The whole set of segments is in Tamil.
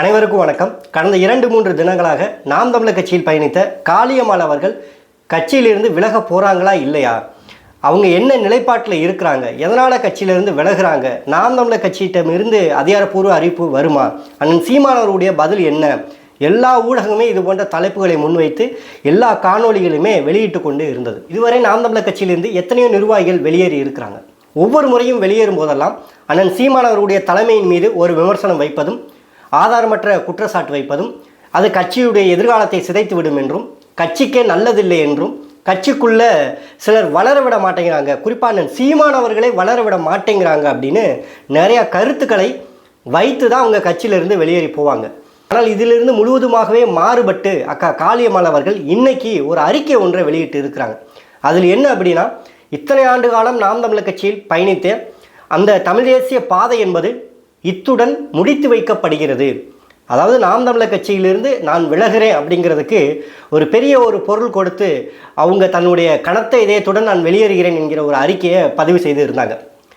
அனைவருக்கும் வணக்கம். கடந்த இரண்டு மூன்று தினங்களாக நாம் தமிழர் கட்சியில் பயணித்த காளியம்மாள் அவர்கள் கட்சியிலிருந்து விலக போகிறாங்களா இல்லையா? அவங்க என்ன நிலைப்பாட்டில் இருக்கிறாங்க? எதனால் கட்சியிலிருந்து விலகுறாங்க? நாம் தமிழர் கட்சியிடமிருந்து அதிகாரப்பூர்வ அறிவிப்பு வருமா? அண்ணன் சீமானவருடைய பதில் என்ன? எல்லா ஊடகமே இது போன்ற தலைப்புகளை முன்வைத்து எல்லா காணொளிகளுமே வெளியிட்டு கொண்டு இருந்தது. இதுவரை நாம் தமிழர் கட்சியிலிருந்து எத்தனையோ நிர்வாகிகள் வெளியேறி இருக்கிறாங்க. ஒவ்வொரு முறையும் வெளியேறும் போதெல்லாம் அண்ணன் சீமானவருடைய தலைமையின் மீது ஒரு விமர்சனம் வைப்பதும் ஆதாரமற்ற குற்றச்சாட்டு வைப்பதும் அது கட்சியுடைய எதிர்காலத்தை சிதைத்துவிடும் என்றும் கட்சிக்கே நல்லதில்லை என்றும் கட்சிக்குள்ள சிலர் வளர விட மாட்டேங்கிறாங்க குறிப்பாக சீமானவர்களே வளர விட மாட்டேங்கிறாங்க அப்படின்னு நிறைய கருத்துக்களை வைத்து தான் அவங்க கட்சியிலிருந்து வெளியேறி போவாங்க. ஆனால் இதிலிருந்து முழுவதுமாகவே மாறுபட்டு அக்கா காளியம்மாள் அவர்கள் இன்னைக்கு ஒரு அறிக்கை ஒன்றை வெளியிட்டு இருக்கிறாங்க. அதில் என்ன அப்படின்னா இத்தனை ஆண்டு காலம் நாம் தமிழர் கட்சியில் பயணித்த அந்த தமிழ் தேசிய பாதை என்பது இத்துடன் முடித்து வைக்கப்படுகிறது. அதாவது நாம் தமிழர் கட்சியிலிருந்து நான் விலகிறேன் அப்படிங்கிறதுக்கு ஒரு பெரிய ஒரு பொருள் கொடுத்து அவங்க தன்னுடைய கனத்த இதயத்துடன் நான் வெளியேறுகிறேன் என்கிற ஒரு அறிக்கையை பதிவு செய்து இருந்தாங்க.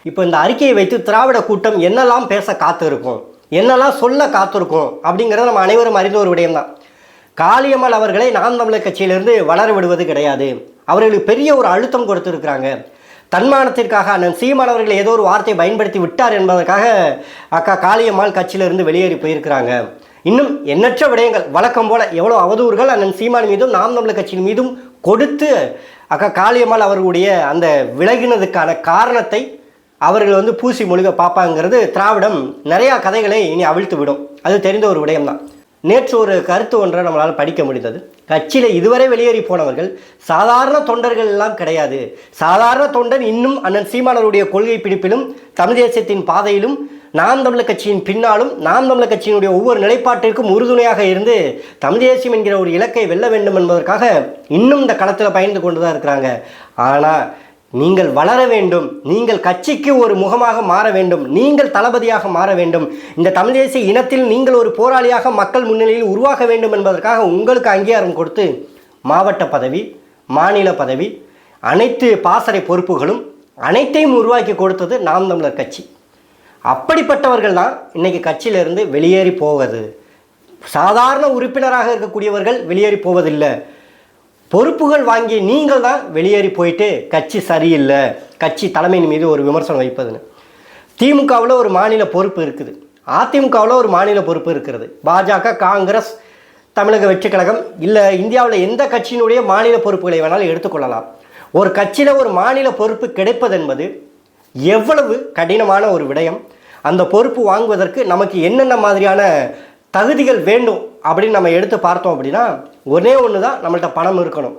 இப்போ இந்த அறிக்கையை வைத்து திராவிட கூட்டம் என்னெல்லாம் பேச காத்திருக்கும் என்னெல்லாம் சொல்ல காத்திருக்கும் அப்படிங்கிறத நம்ம அனைவரும் அறிந்த ஒரு விடயம்தான் காளியம்மாள் அவர்களை நாம் தமிழர் கட்சியிலிருந்து வளர விடுவது கிடையாது. அவர்களுக்கு பெரிய ஒரு அழுத்தம் கொடுத்துருக்குறாங்க. தன்மானத்திற்காக அண்ணன் சீமானவர்கள் ஏதோ ஒரு வார்த்தையை பயன்படுத்தி விட்டார் என்பதற்காக அக்கா காளியம்மாள் கட்சியிலிருந்து வெளியேறி போயிருக்கிறாங்க. இன்னும் எண்ணற்ற விடயங்கள் வழக்கம் போல எவ்வளோ அவதூறுகள் அண்ணன் சீமான் மீதும் நாம் தமிழர் கட்சியின் மீதும் கொடுத்து அக்கா காளியம்மாள் அவர்களுடைய அந்த விலகினதுக்கான காரணத்தை அவர்கள் வந்து பூசி மொழிக பார்ப்பாங்கிறது திராவிடம் நிறையா கதைகளை இனி அவிழ்த்து விடும் அது தெரிந்த ஒரு விடயம்தான். நேற்று ஒரு கருத்து ஒன்றை நம்மளால் படிக்க முடிந்தது. கட்சியில் இதுவரை வெளியேறி போனவர்கள் சாதாரண தொண்டர்கள் எல்லாம் கிடையாது. சாதாரண தொண்டன் இன்னும் அண்ணன் சீமானருடைய கொள்கை பிடிப்பிலும் தமிழ் தேசியத்தின் பாதையிலும் நாம் தமிழர் கட்சியின் பின்னாலும் நாம் தமிழர் கட்சியினுடைய ஒவ்வொரு நிலைப்பாட்டிற்கும் உறுதுணையாக இருந்து தமிழ் தேசியம் என்கிற ஒரு இலக்கை வெல்ல வேண்டும் என்பதற்காக இன்னும் இந்த களத்தில் பயந்து கொண்டு தான் இருக்கிறாங்க. ஆனால் நீங்கள் வளர வேண்டும். நீங்கள் கட்சிக்கு ஒரு முகமாக மாற வேண்டும். நீங்கள் தளபதியாக மாற வேண்டும். இந்த தமிழ் தேசிய இனத்தில் நீங்கள் ஒரு போராளியாக மக்கள் முன்னிலையில் உருவாக வேண்டும் என்பதற்காக உங்களுக்கு அங்கீகாரம் கொடுத்து மாவட்ட பதவி மாநில பதவி அனைத்து பாசறை பொறுப்புகளும் அனைத்தையும் உருவாக்கி கொடுத்தது நாம் தமிழர் கட்சி. அப்படிப்பட்டவர்கள் தான் இன்னைக்கு கட்சியிலிருந்து வெளியேறி போவது. சாதாரண உறுப்பினராக இருக்கக்கூடியவர்கள் வெளியேறி போவதில்லை. பொறுப்புகள் வாங்கி நீங்கள் தான் வெளியேறி போயிட்டு கட்சி சரியில்லை கட்சி தலைமையின் மீது ஒரு விமர்சனம் வைப்பதுன்னு. திமுகவில் ஒரு மாநில பொறுப்பு இருக்குது. அதிமுகவில் ஒரு மாநில பொறுப்பு இருக்கிறது. பாஜக காங்கிரஸ் தமிழக வெற்றி கழகம் இல்லை இந்தியாவில் எந்த கட்சியினுடைய மாநில பொறுப்புகளை வேணாலும் எடுத்துக்கொள்ளலாம். ஒரு கட்சியில் ஒரு மாநில பொறுப்பு கிடைப்பது என்பது எவ்வளவு கடினமான ஒரு விடயம். அந்த பொறுப்பு வாங்குவதற்கு நமக்கு என்னென்ன மாதிரியான தகுதிகள் வேண்டும் அப்படின்னு நம்ம எடுத்து பார்த்தோம் அப்படின்னா ஒரே ஒன்று தான் நம்மள்ட்ட பணம் இருக்கணும்.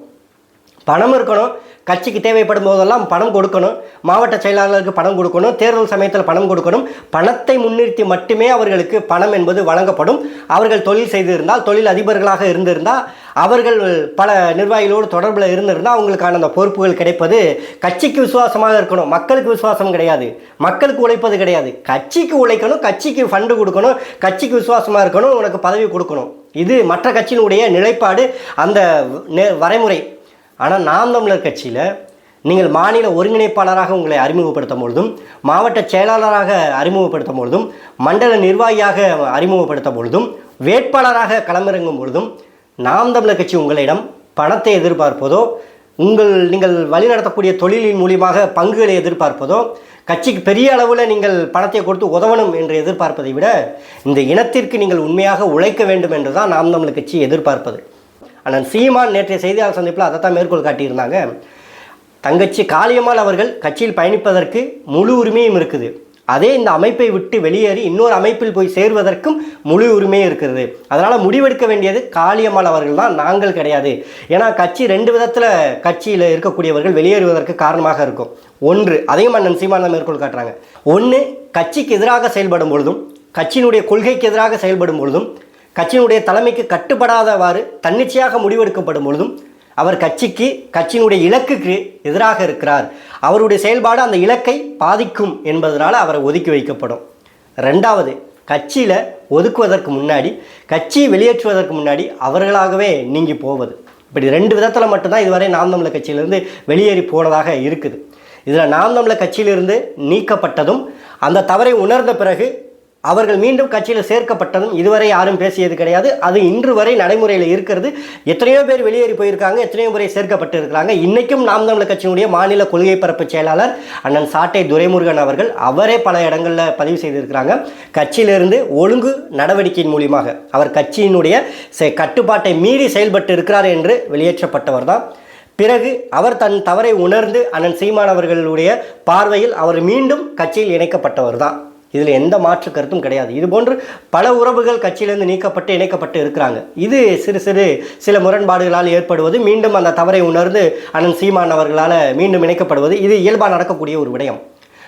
பணம் இருக்கணும் கட்சிக்கு தேவைப்படும் போதெல்லாம் பணம் கொடுக்கணும் மாவட்ட செயலாளருக்கு பணம் கொடுக்கணும் தேர்தல் சமயத்தில் பணம் கொடுக்கணும். பணத்தை முன்னிறுத்தி மட்டுமே அவர்களுக்கு பணம் என்பது வழங்கப்படும். அவர்கள் தொழில் செய்திருந்தால் தொழில் அதிபர்களாக இருந்திருந்தால் அவர்கள் பல நிர்வாகிகளோடு தொடர்பில் இருந்திருந்தால் அவங்களுக்கான அந்த பொறுப்புகள் கிடைப்பது கட்சிக்கு விசுவாசமாக இருக்கணும். மக்களுக்கு விசுவாசம் கிடையாது. மக்களுக்கு உழைப்பது கிடையாது. கட்சிக்கு உழைக்கணும் கட்சிக்கு ஃபண்டு கொடுக்கணும் கட்சிக்கு விசுவாசமாக இருக்கணும் உனக்கு பதவி கொடுக்கணும். இது மற்ற கட்சியினுடைய நிலைப்பாடு அந்த வரைமுறை. ஆனால் நாம் தமிழர் கட்சியில் நீங்கள் மாநில ஒருங்கிணைப்பாளராக உங்களை அறிமுகப்படுத்தும் பொழுதும் மாவட்ட செயலாளராக அறிமுகப்படுத்தும் பொழுதும் மண்டல நிர்வாகியாக அறிமுகப்படுத்தும் பொழுதும் வேட்பாளராக களமிறங்கும் பொழுதும் நாம் தமிழர் கட்சி உங்களிடம் பணத்தை எதிர்பார்ப்பதோ உங்கள் நீங்கள் வழிநடத்தக்கூடிய தொழிலின் மூலியமாக பங்குகளை எதிர்பார்ப்பதோ கட்சிக்கு பெரிய அளவில் நீங்கள் பணத்தை கொடுத்து உதவணும் என்று எதிர்பார்ப்பதை விட இந்த இனத்திற்கு நீங்கள் உண்மையாக உழைக்க வேண்டும் என்று தான் நாம் தமிழர் கட்சி எதிர்பார்ப்பது. ஆனால் சீமான் நேற்றைய செய்தியாளர் சந்திப்பில் அதை தான் மேற்கோள் காட்டியிருந்தாங்க. தங்கச்சி காளியம்மாள் அவர்கள் கட்சியில் பயணிப்பதற்கு முழு உரிமையும் இருக்குது. அதே இந்த அமைப்பை விட்டு வெளியேறி இன்னொரு அமைப்பில் போய் சேர்வதற்கும் முழு உரிமை இருக்கிறது. அதனால் முடிவெடுக்க வேண்டியது காளியம்மாள் அவர்கள் தான் நாங்கள் கிடையாது. ஏன்னா கட்சி ரெண்டு விதத்தில் கட்சியில் இருக்கக்கூடியவர்கள் வெளியேறுவதற்கு காரணமாக இருக்கும். ஒன்று அதையும் மன்னன் சீமானம் மேற்கொள் காட்டுறாங்க. ஒன்று கட்சிக்கு எதிராக செயல்படும் பொழுதும் கட்சியினுடைய கொள்கைக்கு எதிராக செயல்படும் பொழுதும் கட்சியினுடைய தலைமைக்கு கட்டுப்படாதவாறு தன்னிச்சையாக முடிவெடுக்கப்படும் பொழுதும் அவர் கட்சிக்கு கட்சியினுடைய இலக்குக்கு எதிராக இருக்கிறார். அவருடைய செயல்பாடு அந்த இலக்கை பாதிக்கும் என்பதனால் அவரை ஒதுக்கி வைக்கப்படும். ரெண்டாவது கட்சியில் ஒதுக்குவதற்கு முன்னாடி கட்சியை வெளியேற்றுவதற்கு முன்னாடி அவர்களாகவே நீங்கி போவது. இப்படி ரெண்டு விதத்தில் மட்டும்தான் இதுவரை நாம் தமிழர் கட்சியிலிருந்து வெளியேறி போனதாக இருக்குது. இதில் நாம் தமிழர் கட்சியிலிருந்து நீக்கப்பட்டதும் அந்த தவறை உணர்ந்த பிறகு அவர்கள் மீண்டும் கட்சியில் சேர்க்கப்பட்டதும் இதுவரை யாரும் பேசியது கிடையாது. அது இன்று வரை நடைமுறையில் இருக்கிறது. எத்தனையோ பேர் வெளியேறி போயிருக்காங்க எத்தனையோ முறை சேர்க்கப்பட்டு இருக்கிறாங்க. இன்றைக்கும் நாம் தமிழர் கட்சியினுடைய மாநில கொள்கை பரப்பு செயலாளர் அண்ணன் சாட்டை துரைமுருகன் அவர்கள் அவரே பல இடங்களில் பதிவு செய்திருக்கிறாங்க. கட்சியிலிருந்து ஒழுங்கு நடவடிக்கையின் மூலியமாக அவர் கட்சியினுடைய செ- கட்டுப்பாட்டை மீறி செயல்பட்டு இருக்கிறார் என்று வெளியேற்றப்பட்டவர் தான். பிறகு அவர் தன் தவறை உணர்ந்து அண்ணன் சீமான் அவர்களுடைய பார்வையில் அவர் மீண்டும் கட்சியில் இணைக்கப்பட்டவர் தான். இதில் எந்த மாற்று கருத்தும் கிடையாது. இது போன்று பல உறவுகள் கட்சியிலிருந்து நீக்கப்பட்டு இணைக்கப்பட்டு இருக்கிறாங்க. இது சிறு சிறு சில முரண்பாடுகளால் ஏற்படுவது மீண்டும் அந்த தவறை உணர்ந்து அண்ணன் சீமான் அவர்களால் மீண்டும் இணைக்கப்படுவது இது இயல்பாக நடக்கக்கூடிய ஒரு விடயம்.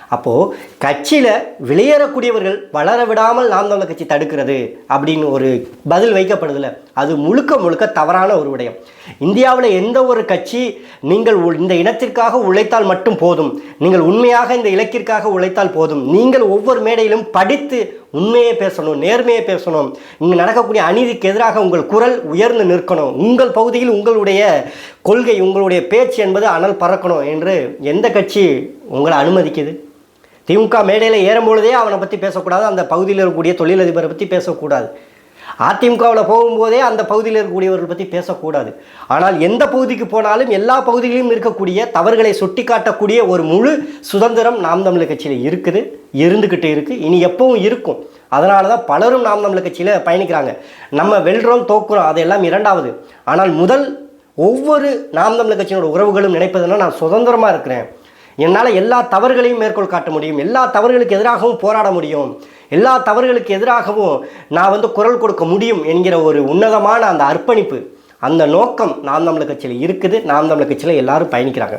அப்போது கட்சியில் வெளியேறக்கூடியவர்கள் வளர விடாமல் நாம் தமிழர் கட்சி தடுக்கிறது அப்படின்னு ஒரு பதில் வைக்கப்படுதில்ல அது முழுக்க முழுக்க தவறான ஒரு விடயம். இந்தியாவில் எந்த ஒரு கட்சி நீங்கள் இந்த இனத்திற்காக உழைத்தால் மட்டும் போதும் நீங்கள் உண்மையாக இந்த இலக்கிற்காக உழைத்தால் போதும் நீங்கள் ஒவ்வொரு மேடையிலும் படித்து உண்மையை பேசணும் நேர்மையை பேசணும் இங்கே நடக்கக்கூடிய அநீதிக்கு எதிராக உங்கள் குரல் உயர்ந்து நிற்கணும் உங்கள் பகுதியில் உங்களுடைய கொள்கை உங்களுடைய பேச்சு என்பது அனல் பறக்கணும் என்று எந்த கட்சி உங்களை அனுமதிக்குது? திமுக மேடையில் ஏறும்பொழுதே அவனை பற்றி பேசக்கூடாது அந்த பகுதியில் இருக்கக்கூடிய தொழிலதிபரை பற்றி பேசக்கூடாது. அதிமுகவில் போகும்போதே அந்த பகுதியில் இருக்கக்கூடியவர்கள் பற்றி பேசக்கூடாது. ஆனால் எந்த பகுதிக்கு போனாலும் எல்லா பகுதிகளிலும் இருக்கக்கூடிய தவறுகளை சுட்டிக்காட்டக்கூடிய ஒரு முழு சுதந்திரம் நாம் தமிழர் கட்சியில் இருக்குது இருந்துக்கிட்டு இருக்குது இனி எப்பவும் இருக்கும். அதனால தான் பலரும் நாம் தமிழர் கட்சியில் பயணிக்கிறாங்க. நம்ம வெல்றோம் தோக்குறோம் அதெல்லாம் இரண்டாவது. ஆனால் முதல் ஒவ்வொரு நாம் தமிழர் கட்சியினோட உறவுகளும் நினைப்பதுன்னா நான் சுதந்திரமாக இருக்கிறேன். என்னால் எல்லா தவறுகளையும் மேற்கோள் காட்ட முடியும். எல்லா தவறுகளுக்கு எதிராகவும் போராட முடியும். எல்லா தவறுகளுக்கு எதிராகவும் நான் வந்து குரல் கொடுக்க முடியும் என்கிற ஒரு உன்னதமான அந்த அர்ப்பணிப்பு அந்த நோக்கம் நாம் தமிழ் கட்சியில் இருக்குது. நாம் தமிழ் கட்சியில் எல்லாரும் பயணிக்கிறாங்க.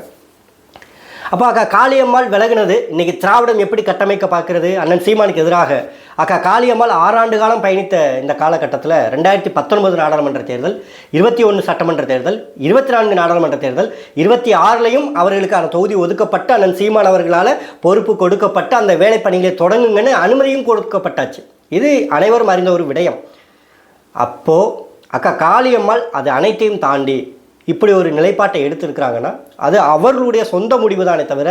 அப்போ அக்கா காளியம்மாள் விலகுனது இன்றைக்கி திராவிடம் எப்படி கட்டமைக்க பார்க்குறது? அண்ணன் சீமானுக்கு எதிராக அக்கா காளியம்மாள் ஆறாண்டு காலம் பயணித்த இந்த காலகட்டத்தில் ரெண்டாயிரத்தி பத்தொன்பது நாடாளுமன்ற தேர்தல் இருபத்தி ஒன்று சட்டமன்ற தேர்தல் இருபத்தி நான்கு நாடாளுமன்ற தேர்தல் இருபத்தி ஆறுலையும் அவர்களுக்கான தொகுதி ஒதுக்கப்பட்டு அண்ணன் சீமான் அவர்களால் பொறுப்பு கொடுக்கப்பட்டு அந்த வேலை பணிகளை தொடங்குங்கன்னு அனுமதியும் கொடுக்கப்பட்டாச்சு. இது அனைவரும் அறிந்த ஒரு விடயம். அப்போது அக்கா காளியம்மாள் அது அனைத்தையும் தாண்டி இப்படி ஒரு நிலைப்பாட்டை எடுத்திருக்கிறாங்கன்னா அது அவர்களுடைய சொந்த முடிவு தானே தவிர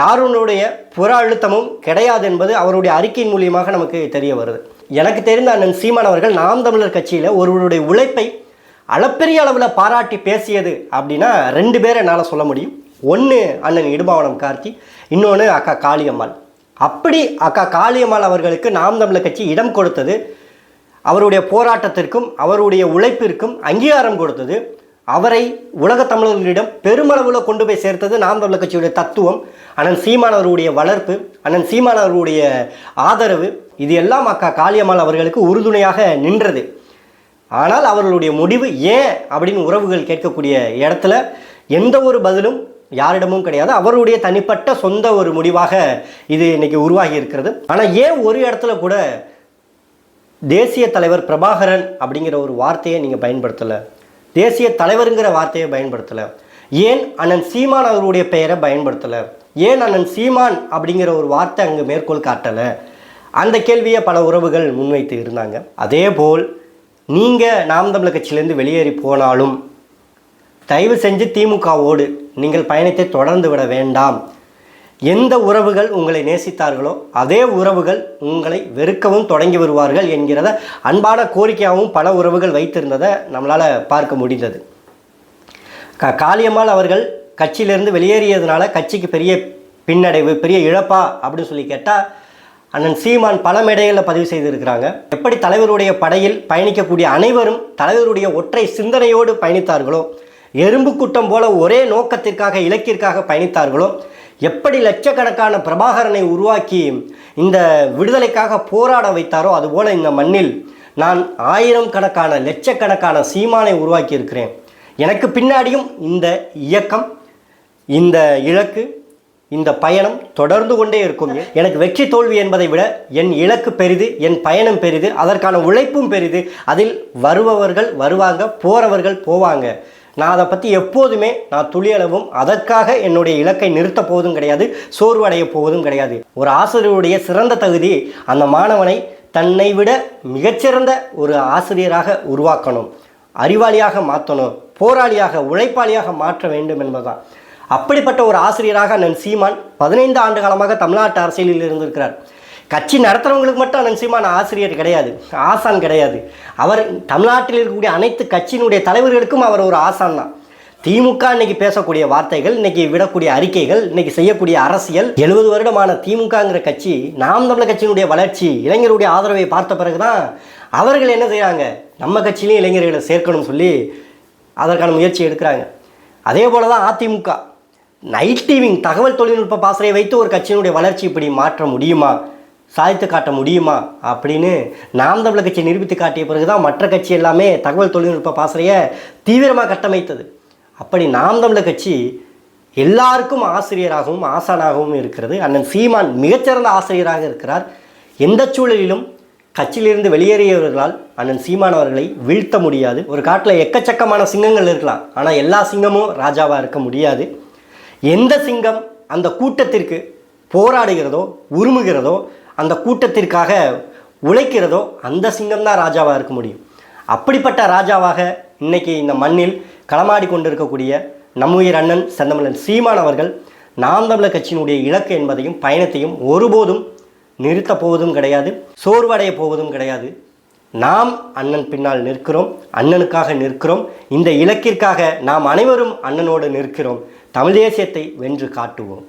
யாருடைய புற அழுத்தமும் கிடையாது என்பது அவருடைய அறிக்கையின் மூலியமாக நமக்கு தெரிய வருது. எனக்கு தெரிந்த அண்ணன் சீமான் அவர்கள் நாம் தமிழர் கட்சியில் ஒருவருடைய உழைப்பை அளப்பெரிய அளவில் பாராட்டி பேசியது அப்படின்னா ரெண்டு பேரை என்னால் சொல்ல முடியும். ஒன்று அண்ணன் இடுபாவனம் கார்த்தி இன்னொன்று அக்கா காளியம்மாள். அப்படி அக்கா காளியம்மாள் அவர்களுக்கு நாம் தமிழர் கட்சி இடம் கொடுத்தது அவருடைய போராட்டத்திற்கும் அவருடைய உழைப்பிற்கும் அங்கீகாரம் கொடுத்தது அவரை உலக தமிழர்களிடம் பெருமளவில் கொண்டு போய் சேர்த்தது நாம் தமிழர் கட்சியுடைய தத்துவம் அண்ணன் சீமானவருடைய வளர்ப்பு அண்ணன் சீமானவருடைய ஆதரவு இது எல்லாம் அக்கா காளியம்மாள் அவர்களுக்கு உறுதுணையாக நின்றது. ஆனால் அவர்களுடைய முடிவு ஏன் அப்படின்னு உறவுகள் கேட்கக்கூடிய இடத்துல எந்த ஒரு பதிலும் யாரிடமும் கிடையாது. அவருடைய தனிப்பட்ட சொந்த ஒரு முடிவாக இது இன்னைக்கு உருவாகி இருக்கிறது. ஆனால் ஏன் ஒரு இடத்துல கூட தேசிய தலைவர் பிரபாகரன் அப்படிங்கிற ஒரு வார்த்தையை நீங்கள் பயன்படுத்தலை? தேசிய தலைவருங்கிற வார்த்தையை பயன்படுத்தலை. ஏன் அண்ணன் சீமான் அவருடைய பெயரை பயன்படுத்தலை? ஏன் அண்ணன் சீமான் அப்படிங்கிற ஒரு வார்த்தை அங்கே மேற்கோள் காட்டலை? அந்த கேள்வியை பல உறவுகள் முன்வைத்து இருந்தாங்க. அதே போல் நீங்கள் நாம் தமிழர் கட்சியிலேருந்து வெளியேறி போனாலும் தயவு செஞ்சு திமுகவோடு நீங்கள் பயணத்தை தொடர்ந்து விட வேண்டாம். எந்த உறவுகள் உங்களை நேசித்தார்களோ அதே உறவுகள் உங்களை வெறுக்கவும் தொடங்கி வருவார்கள் என்கிறத அன்பான கோரிக்கையாகவும் பல உறவுகள் வைத்திருந்ததை நம்மளால் பார்க்க முடிந்தது. க காளியம்மாள் அவர்கள் கட்சியிலிருந்து வெளியேறியதுனால கட்சிக்கு பெரிய பின்னடைவு பெரிய இழப்பா அப்படின்னு சொல்லி கேட்டால் அண்ணன் சீமான் பல மேடைகளில் பதிவு செய்திருக்கிறாங்க. எப்படி தலைவருடைய படையில் பயணிக்கக்கூடிய அனைவரும் தலைவருடைய ஒற்றை சிந்தனையோடு பயணித்தார்களோ எறும்பு கூட்டம் போல ஒரே நோக்கத்திற்காக இலக்கிற்காக பயணித்தார்களோ எப்படி லட்சக்கணக்கான பிரபாகரனை உருவாக்கி இந்த விடுதலைக்காக போராட வைத்தாரோ அதுபோல் இந்த மண்ணில் நான் ஆயிரம் கணக்கான லட்சக்கணக்கான சீமானை உருவாக்கி இருக்கிறேன் எனக்கு பின்னாடியும் இந்த இயக்கம் இந்த இலக்கு இந்த பயணம் தொடர்ந்து கொண்டே இருக்கும். எனக்கு வெற்றி தோல்வி என்பதை விட என் இலக்கு பெரிது என் பயணம் பெரிது அதற்கான உழைப்பும் பெரிது. அதில் வருபவர்கள் வருவாங்க போறவர்கள் போவாங்க. நான் அதை பற்றி எப்போதுமே நான் துளியளவும் அதற்காக என்னுடைய இலக்கை நிறுத்த போவதும் கிடையாது சோர்வடைய போவதும் கிடையாது. ஒரு ஆசிரியருடைய சிறந்த தகுதி அந்த மாணவனை தன்னை விட மிகச்சிறந்த ஒரு ஆசிரியராக உருவாக்கணும். அறிவாளியாக மாற்றணும் போராளியாக உழைப்பாளியாக மாற்ற வேண்டும் என்பதுதான். அப்படிப்பட்ட ஒரு ஆசிரியராக நன் சீமான் பதினைந்து ஆண்டு காலமாக தமிழ்நாட்டு அரசியலில் இருந்திருக்கிறார். கட்சி நடத்துகிறவங்களுக்கு மட்டும் அந்த சீமான் ஆசிரியர் கிடையாது ஆசான் கிடையாது. அவர் தமிழ்நாட்டில் இருக்கக்கூடிய அனைத்து கட்சியினுடைய தலைவர்களுக்கும் அவர் ஒரு ஆசான் தான். திமுக இன்னைக்கு பேசக்கூடிய வார்த்தைகள் இன்னைக்கு விடக்கூடிய அறிக்கைகள் இன்னைக்கு செய்யக்கூடிய அரசியல் எழுபது வருடமான திமுகங்கிற கட்சி நாம் தமிழர் கட்சியினுடைய வளர்ச்சி இளைஞருடைய ஆதரவை பார்த்த பிறகுதான் அவர்கள் என்ன செய்கிறாங்க நம்ம கட்சியிலையும் இளைஞர்களை சேர்க்கணும்னு சொல்லி அதற்கான முயற்சி எடுக்கிறாங்க. அதே போல தான் அதிமுக. நைட் டிவிங் தகவல் தொழில்நுட்ப பாசறையை வைத்து ஒரு கட்சியினுடைய வளர்ச்சி இப்படி மாற்ற முடியுமா? சாதித்து காட்ட முடியுமா அப்படின்னு நாம் தமிழர் கட்சி நிரூபித்து காட்டிய பிறகுதான் மற்ற கட்சி எல்லாமே தகவல் தொழில்நுட்ப பாசறையை தீவிரமாக கட்டமைத்தது. அப்படி நாம் தமிழர் கட்சி எல்லாருக்கும் ஆசிரியராகவும் ஆசானாகவும் இருக்கிறது. அண்ணன் சீமான் மிகச்சிறந்த ஆசிரியராக இருக்கிறார். எந்த சூழலிலும் கட்சியிலிருந்து வெளியேறியவர்களால் அண்ணன் சீமான் அவர்களை வீழ்த்த முடியாது. ஒரு காட்டில் எக்கச்சக்கமான சிங்கங்கள் இருக்கலாம். ஆனால் எல்லா சிங்கமும் ராஜாவாக இருக்க முடியாது. எந்த சிங்கம் அந்த கூட்டத்திற்கு போராடுகிறதோ உருமுகிறதோ அந்த கூட்டத்திற்காக உழைக்கிறதோ அந்த சிங்கம் தான் ராஜாவாக இருக்க முடியும். அப்படிப்பட்ட ராஜாவாக இன்னைக்கு இந்த மண்ணில் களமாடி கொண்டிருக்கக்கூடிய நம்முயிர் அண்ணன் செந்தமிழன் சீமான் அவர்கள் நாம் தமிழர் கட்சியினுடைய இலக்கு என்பதையும் பயணத்தையும் ஒருபோதும் நிறுத்தப் போவதும் கிடையாது சோர்வடைய போவதும் கிடையாது. நாம் அண்ணன் பின்னால் நிற்கிறோம் அண்ணனுக்காக நிற்கிறோம். இந்த இலக்கிற்காக நாம் அனைவரும் அண்ணனோடு நிற்கிறோம். தமிழ் தேசியத்தை வென்று காட்டுவோம்.